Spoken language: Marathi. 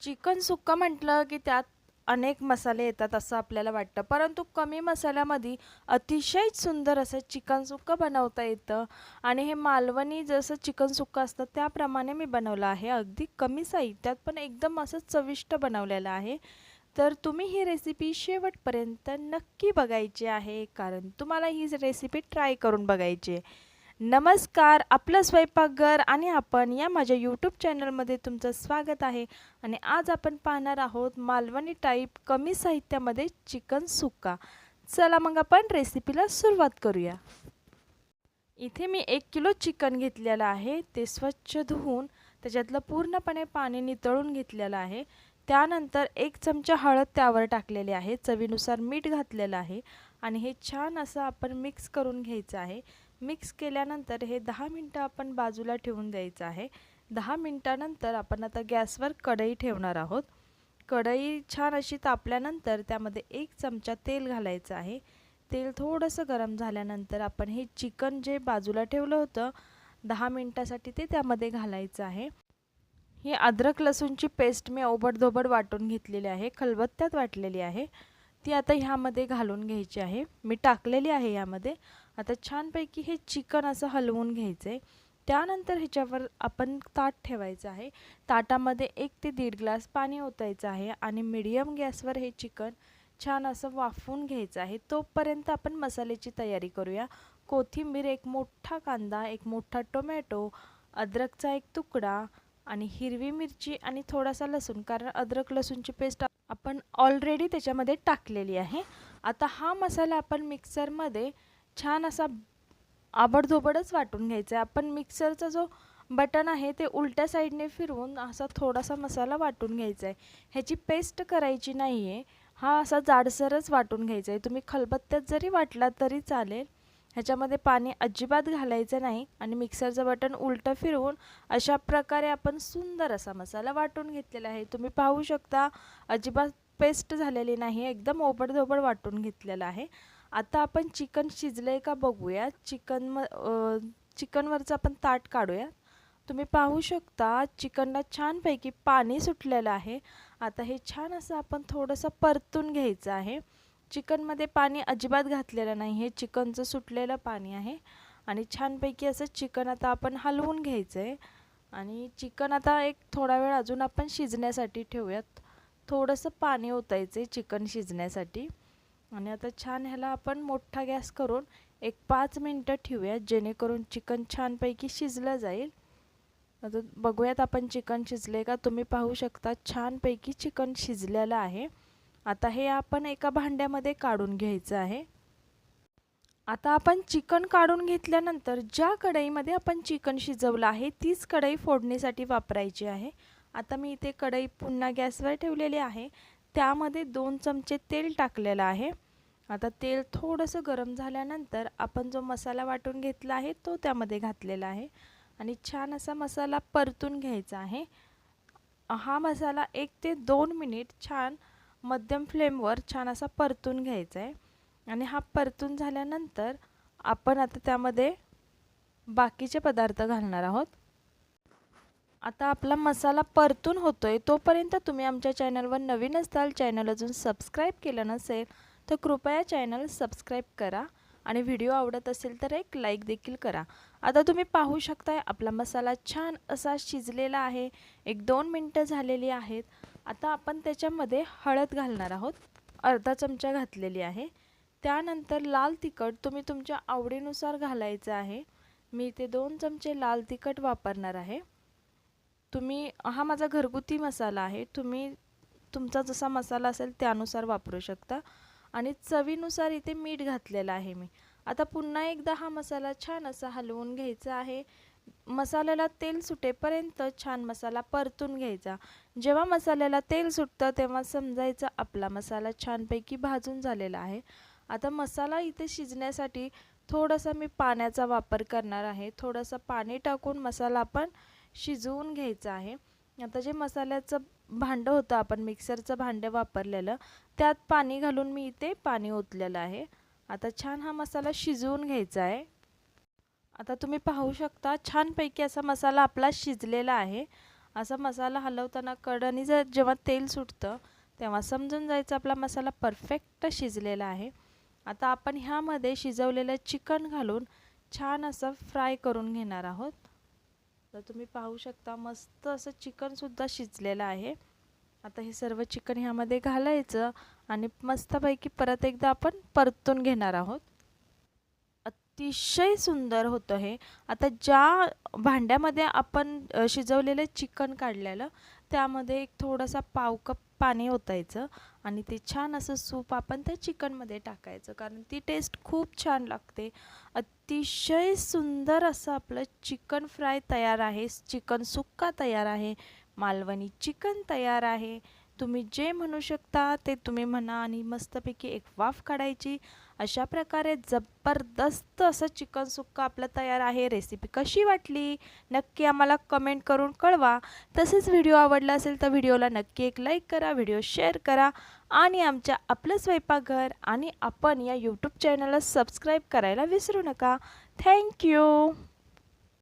चिकन सुक्का म्हटलं की त्यात अनेक मसाले येतात असं आपल्याला वाटतं. परंतु कमी मसाल्यामध्ये अतिशय सुंदर असं चिकन सुक्का बनवता येतं. आणि हे मालवणी जसं चिकन सुक्का असतं त्याप्रमाणे मी बनवलं आहे. अगदी कमी साहित्यात पण एकदम असं चविष्ट बनवलेलं आहे. तर तुम्ही ही रेसिपी शेवटपर्यंत नक्की बघायची आहे कारण तुम्हाला ही रेसिपी ट्राय करून बघायची आहे. नमस्कार आपलं स्वयंपाकघर आणि आपण या माझ्या यूट्यूब चॅनलमध्ये तुमचं स्वागत आहे. आणि आज आपण पाहणार आहोत मालवणी टाईप कमी साहित्यामध्ये चिकन सुक्का. चला मग आपण रेसिपीला सुरुवात करूया. इथे मी एक किलो चिकन घेतलेलं आहे. ते स्वच्छ धुवून त्याच्यातलं पूर्णपणे पाणी नितळून घेतलेलं आहे. त्यानंतर एक चमचा हळद त्यावर टाकलेली आहे. चवीनुसार मीठ घातलेलं आहे. आणि हे छान असं आपण मिक्स करून घ्यायचं आहे. मिक्स केल्यानंतर हे दहा मिनटं आपण बाजूला ठेवून द्यायचं आहे. दहा मिनटानंतर आपण आता गॅसवर कढई ठेवणार आहोत. कढई छान अशी तापल्यानंतर त्यामध्ये एक चमचा तेल घालायचं आहे. तेल थोडंसं गरम झाल्यानंतर आपण हे चिकन जे बाजूला ठेवलं होतं दहा मिनटासाठी ते त्यामध्ये घालायचं आहे. ही अद्रक लसूणची पेस्ट मी ओबडधोबड वाटून घेतलेली आहे खलबत्त्यात वाटलेली आहे. ती आता ह्यामध्ये घालून घ्यायची आहे. मी टाकलेली आहे यामध्ये आता छानपैकी हे चिकन असं हलवून घ्यायचं आहे त्यानंतर ह्याच्यावर आपण ताट ठेवायचं आहे. ताटामध्ये एक ते दीड ग्लास पाणी ओतायचं आहे आणि मिडियम गॅसवर हे चिकन छान असं वाफवून घ्यायचं आहे. तोपर्यंत आपण मसाल्याची तयारी करूया. कोथिंबीर एक मोठा कांदा एक मोठा टोमॅटो अद्रकचा एक तुकडा आणि हिरवी मिरची आणि थोडासा लसूण कारण अद्रक लसूणची पेस्ट आपण ऑलरेडी त्याच्यामध्ये टाकलेली आहे. आता हा मसाला आपण मिक्सरमध्ये छान असा आबडधोबडच वाटून घ्यायचा आहे. आपण मिक्सरचा जो बटन आहे ते उलट्या साईडने फिरवून असा थोडासा मसाला वाटून घ्यायचा आहे. ह्याची पेस्ट करायची नाही आहे हा असा जाडसरच वाटून घ्यायचा आहे. तुम्ही खलबत्त्यात जरी वाटला तरी चालेल. ह्याच्यामध्ये पाणी अजिबात घालायचं नाही आणि मिक्सरचं बटन उलटं फिरवून अशा प्रकारे आपण सुंदर असा मसाला वाटून घेतलेला आहे. तुम्ही पाहू शकता अजिबात पेस्ट झालेली नाही एकदम ओबडधोबड वाटून घेतलेला आहे. आता आपण चिकन शिजलं आहे का बघूया. चिकन म चिकनवरचं आपण ताट काढूया. तुम्ही पाहू शकता चिकनला छानपैकी पाणी सुटलेलं आहे. आता हे छान असं आपण थोडंसं परतून घ्यायचं आहे. चिकनमध्ये पाणी अजिबात घातलेलं नाही. हे चिकनचं सुटलेलं पाणी आहे. आणि छानपैकी असं चिकन आता आपण हलवून घ्यायचं आहे आणि चिकन आता एक थोडा वेळ अजून आपण शिजण्यासाठी ठेवूयात. थोडंसं पाणी ओतायचं आहे चिकन शिजण्यासाठी. आणि आता छान ह्याला आपण मोठा गॅस करून एक पाच मिनटं ठेवूयात जेणेकरून चिकन छानपैकी शिजलं जाईल. आता बघूयात आपण चिकन शिजले का? तुम्ही पाहू शकता छानपैकी चिकन शिजलेलं आहे. आता हे आपण एका भांड्यामध्ये काढून घ्यायचं आहे. आता आपण चिकन काढून घेतल्यानंतर ज्या कढईमध्ये आपण चिकन शिजवलं आहे तीच कढई फोडणीसाठी वापरायची आहे. आता मी इथे कढई पुन्हा गॅसवर ठेवलेली आहे. त्यामध्ये दोन चमचे तेल टाकलेलं आहे. आता तेल थोडंसं गरम झाल्यानंतर आपण जो मसाला वाटून घेतला आहे तो त्यामध्ये घातलेला आहे. आणि छान असा मसाला परतून घ्यायचा आहे. हा मसाला एक ते दोन मिनिट छान मध्यम फ्लेमवर छान असा परतून घ्यायचा आहे आणि हा परतून झाल्यानंतर आपण आता त्यामध्ये बाकीचे पदार्थ घालणार आहोत. आता आपला मसाला परतून होतो आहे तोपर्यंत तुम्ही आमच्या चॅनलवर नवीन असताल चॅनल अजून सबस्क्राईब केलं नसेल तर कृपया चॅनल सबस्क्राईब करा आणि व्हिडिओ आवडत असेल तर एक लाईक देखील करा. आता तुम्ही पाहू शकताय आपला मसाला छान असा शिजलेला आहे. एक दोन मिनटं झालेली आहेत. आता आपण त्याच्यामध्ये हळद घालणार आहोत. अर्धा चमचा घातलेली आहे. त्यानंतर लाल तिखट तुम्ही तुमच्या आवडीनुसार घालायचं आहे. मी ते दोन चमचे लाल तिखट वापरणार आहे. तुम्ही हा माझा घरगुती मसाला आहे. तुम्ही तुमचा जसा मसाला असेल त्यानुसार वापरू शकता. आणि चवीनुसार इथे मीठ घातलेलं आहे मी. आता पुन्हा एकदा हा मसाला छान असा हलवून घ्यायचा आहे. मसाल्याला तेल सुटेपर्यंत छान मसाला परतून घ्यायचा. जेव्हा मसाल्याला तेल सुटतं तेव्हा समजायचं आपला मसाला छानपैकी भाजून झालेला आहे. आता मसाला इथे शिजण्यासाठी थोडासा मी पाण्याचा वापर करणार आहे. थोडंसं पाणी टाकून मसाला आपण शिजवून घ्यायचा आहे. आता जे मसाल्याचं भांडं होतं आपण मिक्सरचं भांडं वापरलेलं त्यात पाणी घालून मी इथे पाणी ओतलेलं आहे. आता छान हा मसाला शिजवून घ्यायचा आहे. आता तुम्ही पाहू शकता छानपैकी असा मसाला आपला शिजलेला आहे. असा मसाला हलवताना कडणी जर जेव्हा तेल सुटतं तेव्हा समजून जायचं आपला मसाला परफेक्ट शिजलेला आहे. आता आपण ह्यामध्ये शिजवलेलं चिकन घालून छान असं फ्राय करून घेणार आहोत. तर तुम्ही पाहू शकता मस्त असं चिकनसुद्धा शिजलेलं आहे. आता हे सर्व चिकन ह्यामध्ये घालायचं आणि मस्तपैकी परत एकदा आपण परतून घेणार आहोत. अतिशय सुंदर होतं हे. आता ज्या भांड्यामध्ये आपण शिजवलेलं चिकन काढलेलं त्यामध्ये एक थोडासा पाव कप पाणी ओतायचं आणि ते छान असं सूप आपण त्या चिकनमध्ये टाकायचं. कारण ती टेस्ट खूप छान लागते. अतिशय सुंदर असं आपलं चिकन फ्राय तयार आहे. चिकन सुक्का तयार आहे. मालवणी चिकन तयार आहे. तुम्ही जे म्हणू शकता ते तुम्ही म्हणा आणि मस्तपैकी एक वाफ काढायची. अशा प्रकारे जबरदस्त असं चिकन सुक्का आपलं तयार आहे. रेसिपी कशी वाटली? नक्की आम्हाला कमेंट करून कळवा. तसेच व्हिडिओ आवडला असेल तर व्हिडिओला नक्की एक लाईक करा व्हिडिओ शेअर करा आणि आमच्या आपलं स्वयंपाकघर आणि आपण या यूट्यूब चॅनलला सबस्क्राईब करायला विसरू नका. थँक्यू